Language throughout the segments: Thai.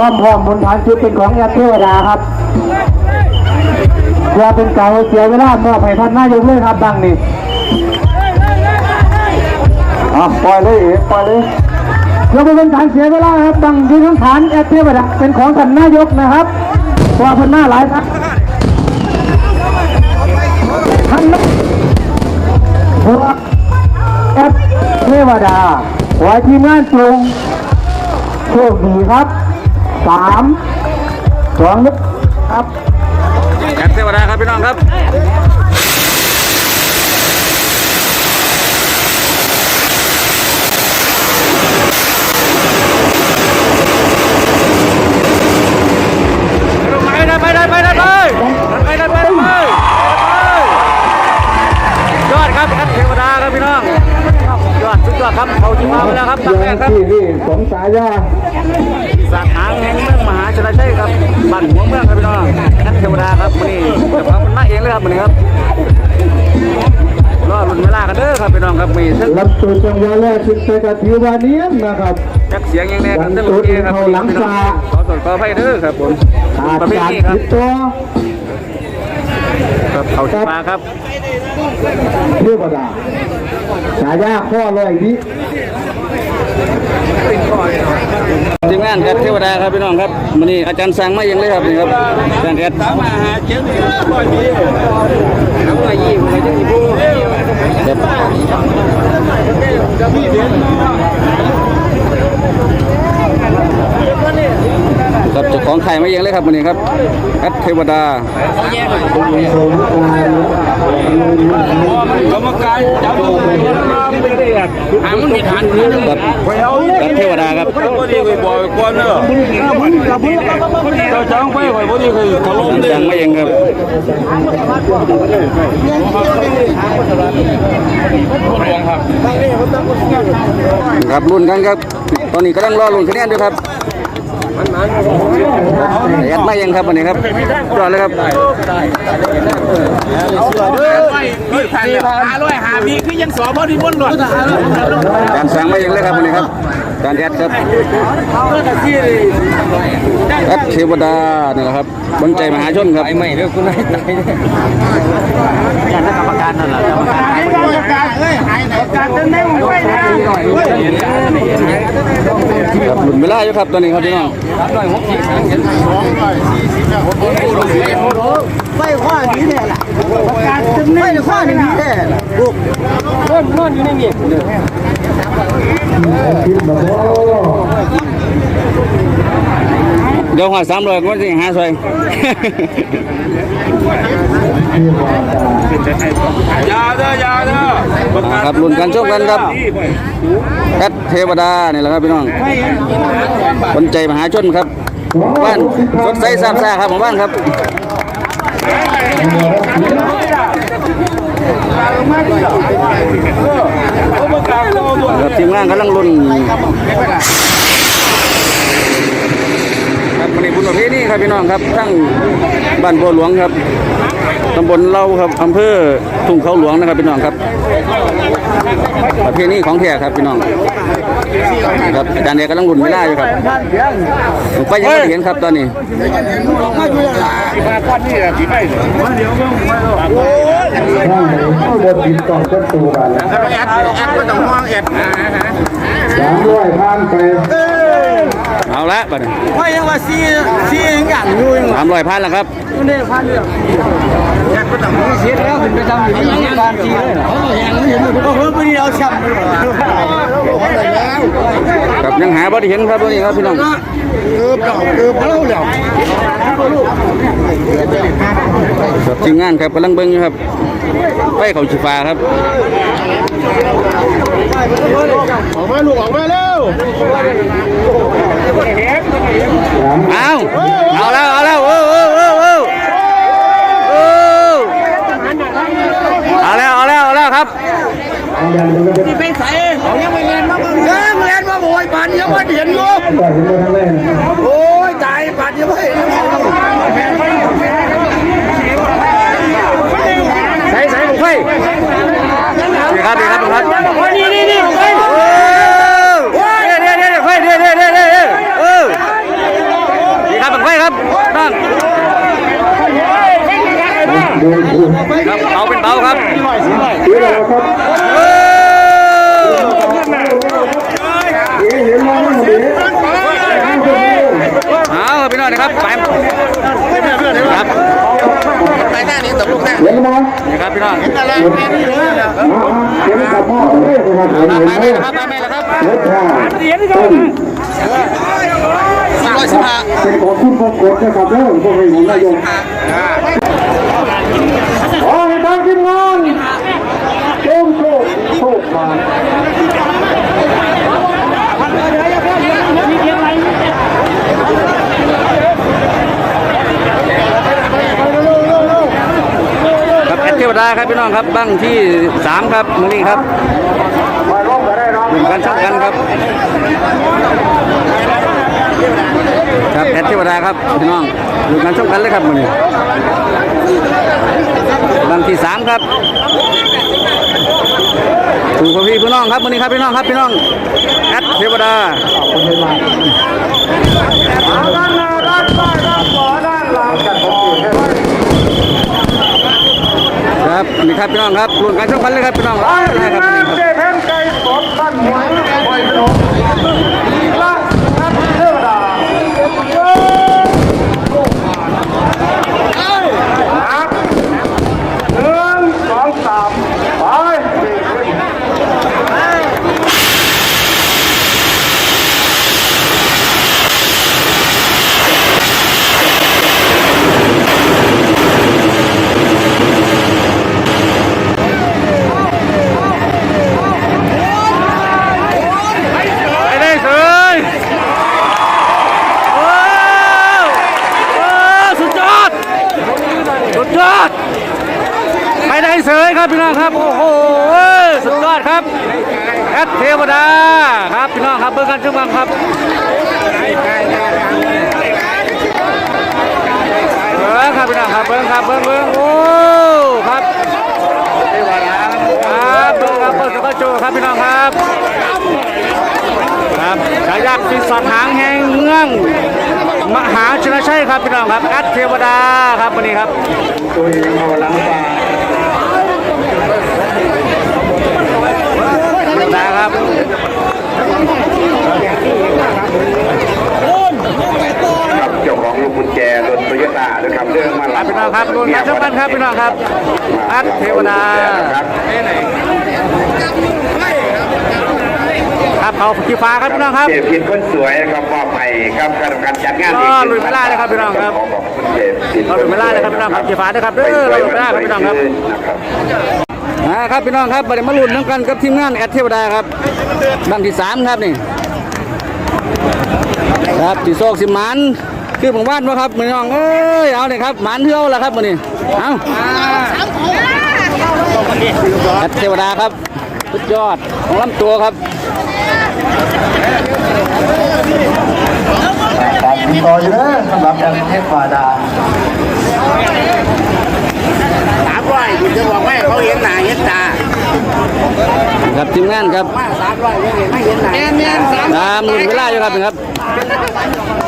ความพร้อมบนฐานชุดเป็นของแอดเทวดาครับอย่าเป็นเก่าเสียเวลามอบให้ท่านนายกเลยครับดังนี้อะปล่อยเลยเอ๋ปล่อยเลยเราเป็นการเสียเวลาครับดังที่ทั้งฐานแอดเทวดาเป็นของท่านนายกนะครับเพราะว่าเพันหน้าหลายครับท่านนายกแอดเทวดาไว้ทีมงานตรงโชคดีครับ สามสองนึกครับแอดเทวดาครับพี่น้องครับไปได้ไปได้ไปได้ไปไปได้ไปได้ไป ยอดครับแอดเทวดาครับพี่น้องยอดสุดยอดครับเขาที่มาแล้วครับตั้งแรกครับที่นี่สมสายาสาขาแห่งเมืองมหาชนชัยครับบ้านหัวเมืองครับพี่น้องนักเทวดาครับวันนี้เจ้าของมันมาเองเลยครับวันนี้ครับรอรุ่นเวลากันเด้อครับพี่น้องครับมีทั้งลำตัวจังหวะแรกขึ้นไปกับทิวาเนียมนะครับจักเสียงยังแน่ครับทั้งลูกเองครับพี่น้องขอสดขอไฟเด้อครับผมอาประเภทจารย์นี้ครับติดตัว ครับเขาชิมาครับเทวดาฉายาข้อลอยนี้ทีมงานครับเทวดาครับพี่น้องครับวันนี้อาจารย์สั่งมาเองเลยครับนี่ครับอาจารย์แอดมาหาเจ้านี่ร้อยยี่ร้อยยี่ร้อยยี่ผู้ครับ ครับเจ้าของไข่มาเองเลยครับวันนี้ครับแอดเทวดากรรมการจับหามันมีฐานเงินครับแอดเทวดาครับพอดีเคยบอกก่อนเนอะเจ้าจ้างไปไว้พอดีเคยถล่มอาจารย์สั่งมาเองครับครับรุ่นกันครับ ตอนนี้กำลังรอลุ้นคะแนนด้วยครับ แอดมาเองครับวันนี้ครับยอดเลยครับมีฐานหาร้อยหามีคือยังสอบพอดีบนหลอดการสั่งมาเองเลยครับวันนี้ครับ การแอดครับแอดเทวดานี่แหละครับบนใจมหาชนครับไม่เรื่องคุณนายตายการกรรมการนั่นแหละกรรมการกรรมการเอ้ยหายไหนกรรมการจะแน่ไว้นะครับหลุนเวลาอยู่ครับตอนนี้ครับพี่น้องไม่ข้อนี้เนี่ยแหละการจะไม่ข้อนี้แน่ลูกนอนนอนอยู่ในนี่คิดแบ เดี๋ยวหาสามร้อยก็จะหาซอยยาเด้อยาเด้ออ่าครับรุ่นกันชกกันครับแอดเทวดานี่แหละครับพี่น้องคนใจมหาชนครับบ้านสดใสซาบซ่าครับของบ้านครับ ครับทีมงานกำลังลุ้นครับวันนี้บุญประเพณีครับพี่น้องครับทั้งบ้านบัวหลวงครับตำบลเล่าครับอำเภอทุ่งเขาหลวงนะครับพี่น้องครับ ประเพณีของแท้ครับพี่น้องครับอาจารย์เอกกำลังรุ่นเวลาอยู่ครับผมไปยังไม่ได้เห็นครับตอนนี้ข้าวบนดินกองต้นตูกันแอดแอดก็ต้องห่วงแอดสามร้อยพันไป เอาละบัดนี้ไม่ยังว่าซีซีอย่างอยู่ยังสามร้อยพันแล้วครับนี่พันเดียวแอดก็ต้องเสียแล้วถึงไปทำอยู่ที่บ้านจีเลยก็เพิ่มไปเดียวช้ำเลยครับยังหาบ่ได้เห็นครับตอนนี้ครับพี่น้องเกือบแล้วเกือบแล้วแล้วครับทีมงานครับกำลังเบิ่งอยู่ครับไปเขาชีฟ้าครับออกมาลูกออกมาเร็ว เอาเอาแล้วเอาแล้วโอ้โอ้โอ้โอ้โอ้เอาแล้วเอาแล้วเอาแล้วครับที่ไปใส่เขายังไม่เรียนมาบ้างยังเรียนมาโวยปันยังไม่เห็นอยู่ก่อนจะมาทางแรก โอ้ยตายปันยังไม่เห็น ร้อยสี่ร้อย เดี๋ยวเราครับ เอ้ย เดี๋ยวเห็นมองไม่เห็น เอาพี่น้องนะครับไปครับ ไปหน้านี้ตกลูกห นี่ครับพี่น้องตะลางแม่นี่เลยเห็นกับพ่อเฮ้ยนะครับเห็นมาเห็นไปไหมเลยครับมาไปเลยครับเห็นค่ะต้นสี่ร้อยสิบห้าเป็นของคุณมงคลนะครับเรื่องพวกเราของนายกขอให้ทางทีมงานโชคโชคโชคมา ครับแอดเท วดาครับพี่น้องครับบั้งที่สามครับมือนี้ครับมาลงก็ได้เนาะรวมกันชกกันครับ ครับแอดเทวดาครับพี่น้องรวมกันชกกันเลยครับมือนี้บั้งที่สามครับถูกพี่พี่น้องครับมือนี้ครับพี่น้องครับพี่น้องแอดเทวดา ด้านหน้าด้านซ้ายด้านขวาด้านหลังกันผมอยู่แค่นี้ ครับนี่ครับพี่น้องครับรวมกันชกกันเลยครับพี่น้องหลายหลายครับมือนี้ครับ เจ๊เพนไก่สดบ้านหวยหวยสดอีกละนัดเทวดาครับหนึ่งสองสามไป ไปได้เสยโอ้โอ้สุดยอด สุดยอด ไปได้ เสยครับพี่น้องครับโอ้โหสุดยอดครับแอดเทวดาครับพี่น้องครับเบิ่งกันจุ่มกันครับเบิ่งครับพี่น้องครับเบิ่งครับเบิ่งเบิ่งโอ้ครับครับเบิ่งครับเบิ่งสกอตโจครับพี่น้องครับครับฉายาปีศาจหางแห่งเมืองมหาชนะชัยครับพี่น้องครับแอดเทวดาครับวันนี้ครับตัวเองเอาหลังตา เทว ดาครับครับเจ้าของลูกกุญแจรถโตโยต้าด้วยครับเรื่องมาครับพี่น้องครับรุ่นกันทุกท่านครับพี่น้องครับแอดเทวดาครับครับเขาขี้ฟ้าครับพี่น้องครับเจพินคนสวยนะครับมอบให้ครับคณะกรรมการจัดงานก็ลุยไม่ได้เลยครับพี่น้องครับขอขอบคุณเจพินเราดูไม่ได้เลยครับพี่น้องครับขี้ฟ้าด้วยครับเด้อเราดูไม่ได้ครับพี่น้องครับ นะครับพี่น้องครับประเดี๋ยวมาลุ้นน้ำกันกับทีมงานแอดเทวดาครับบังที่สามครับนี่ครับที่โซกสิมันคือผมวาดว่าครับพี่น้องเอ้ยเอาเลยครับมันเที่ยวล้วครับวันนี้เอาแอดเทวดาครับสุดยอดของลำตัวครับตีต่ออยู่นะสำหรับแอมเทวดาสา จะบอกว่าเขาเห็นหน้าเห็นตาครับทีมงานครับมาสามร้อยยังเห็นไม่เห็นหน้าแม่นแม่นสามตามลุ้นเวลาอยู่ครับนี่ครับ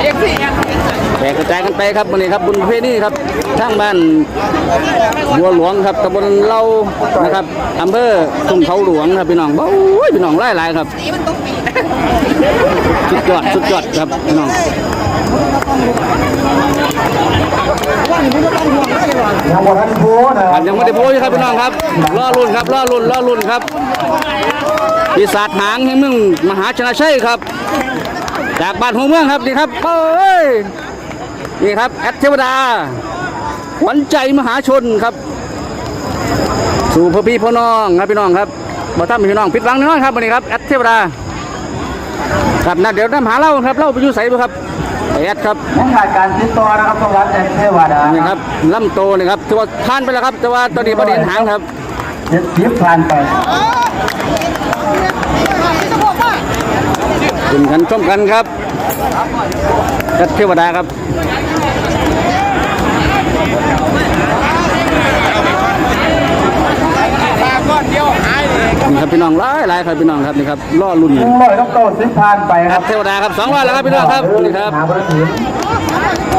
เอ็กซี่แตกกระจายกันไปครับวันนี้ครับบุญประเพณีครับทางบ้านบัวหลวงครับตำบลเล่านะครับอำเภอทุ่งเขาหลวงครับพี่น้องโอ้ยพี่น้องหลายๆครับสุดยอดสุดยอดครับพี่น้อง ยังวันทันโพนะครับยังไม่ได้โพสต์ครับพี่น้องครับรอรุ่นครับรอรุ่นรอรุ่นครับปีศาจหางแห่งเมืองมหาชนะชัยครับ จากบ้านหัวเมืองครับนี่ครับเอ้ยนี่ครับแอดเทวดาขวัญใจมหาชนครับ สู่พ่อพี่พ่อน้องครับพี่น้องครับบ่ทำให้พี่น้องผิดหวังแน่นอนครับวันนี้ครับแอดเทวดาครับนะเดี๋ยวน้ำหาเล่าครับเล่าไปอยู่ใส่บ่ครับ ไปแอดครับยังขาดการติดต่อนะครับสำหรับแอมเทวดานี่ครับลำโตนี่ครับถือว่าผ่านไปแล้วครับ แต่ว่าตอนนี้ประเด็นหางครับเจ็ดสิบผ่านไปขึ้นกันชมกันครับแอดเทวดาครับ นี่ครับพี่น้องหลายหลายครับพี่น้องครับนี่ครับล่อลุ่นหนึ่งร้อยต้องโตสิบผ่านไปคครัรับบเทวดาครับสองร้อยแล้วครับพี่น้องครับนี่ครับหาประสิทธิ์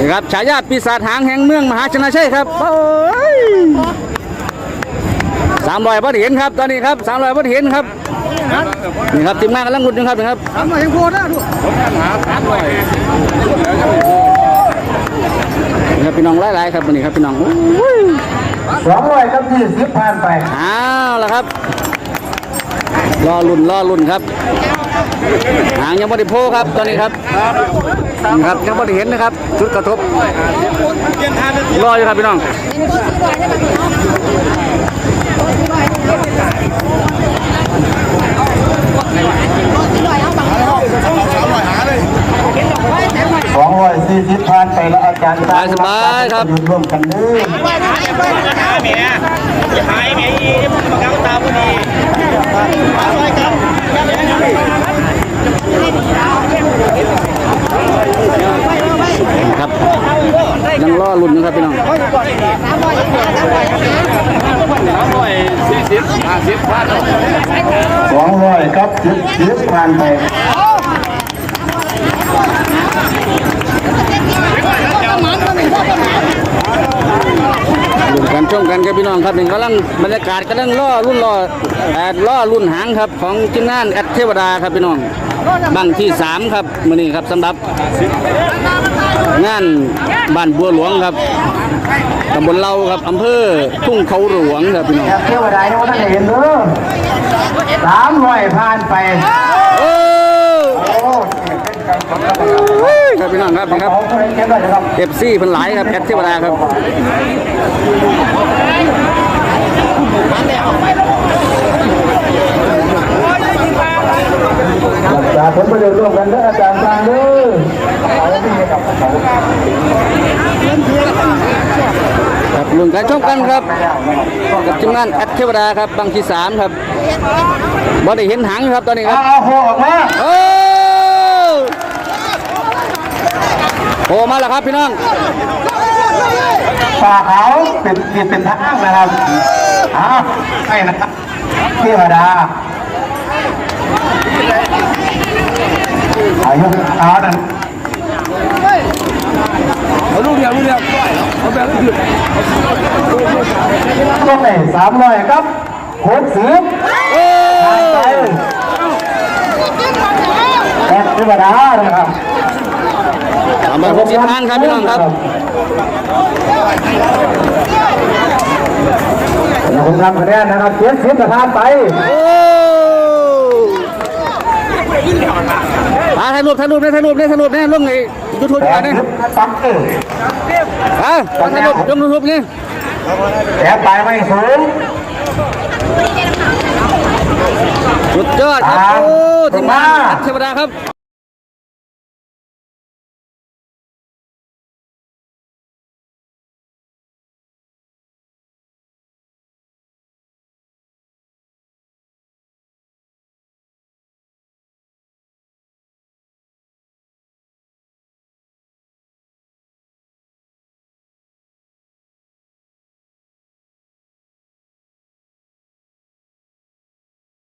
นี่ครับฉายาปีศาจหางแห่งเมืองมหาชนะชัยครับโอ้ยสามร้อยพอดีเห็นครับตอนนี้ครับสามร้อยพอดีเห็นครับนี่ครับทีมงานกำลังหุ่นอยู่ครับนี่ครับทำมาให้โคตรนะดูนี่ ครับพี่น้องหลายๆครับวันนี้ครับพี่น้องโอ้ยสองร้อยกับยี่สิบผ่านไปเอ้าวแล้วครับรอลุ่นรอลุ่นครับหางยังไม่ได้โพครับตอนนี้ครับนี่ครับยังไม่ได้เห็นนะครับ ชุดกระทบรออยู่ครับพี่น้อง สองร้อยสี่สิบผ่านไปแล้วอาจารย์สบายสบายครับอยู่ร่วมกันเด้อครับยังรอลุ่นนะครับพี่น้องสองร้อยกับสิบสิบผ่านไป ลุ่นกันช่วงกันครับพี่น้องครับนี่กำลังบรรยากาศกำลังล่อรุ่นล่อแอดล่อรุ่นหางครับของทีมงานแอดเทวดาครับพี่น้องบังที่สามครับมื้อนี้ครับสำหรับงานบ้านบัวหลวงครับตำบลเราครับอำเภอทุ่งเขาหลวงครับพี่น้องแอบเที่ยวใดนี่ว่าท่านเห็นเด้อสามร้อยผ่านไปโอ้โอ้ครับพี่ น้องครับนี่ครับของคนเก็บได้เลยครับเอฟซีเพิ่นหลายครับแอดเทวดาครับอาจารย์ผลประโยชน์ร่วมกันเด้ออาจารย์สร้างเด้อเอาที่นี่กับเขาครับรุ่นการชมกันครับ กับทีมงานแอดเทวดาครับบังที่สามครับบ่ได้เห็นหางครับตอนนี้ครับเอาโหออกมา โอ้โผล่มาแล้วครับพี่น้องป่าเขาเป็นเป็นเป็นทางนะครับเอาให้นะครับเทวดาอายุเอานั่นเอาลูกเดียวลูกเดียวเอาแบบหยุดตรงไหนสามร้อยครับหกสิบโอ้ไปแอดเทวดานะครับ สามร้อยหกสิบทางครับพี่น้องครับเราคงทำคะแนนนะครับเจ็ดสิบประธานไปโอ้มาถ่ายรูปถ่ายรูปเนี่ยถ่ายรูปเนี่ยถ่ายรูปเนี่ยลงในยูทูบแปกัดนเนี่ยสิบตับเอออะถ่ายรูปลงยูทูบนี่แอบไปไม่สูงสุดยอดครับโอ้ทีมงานเทวดาครับ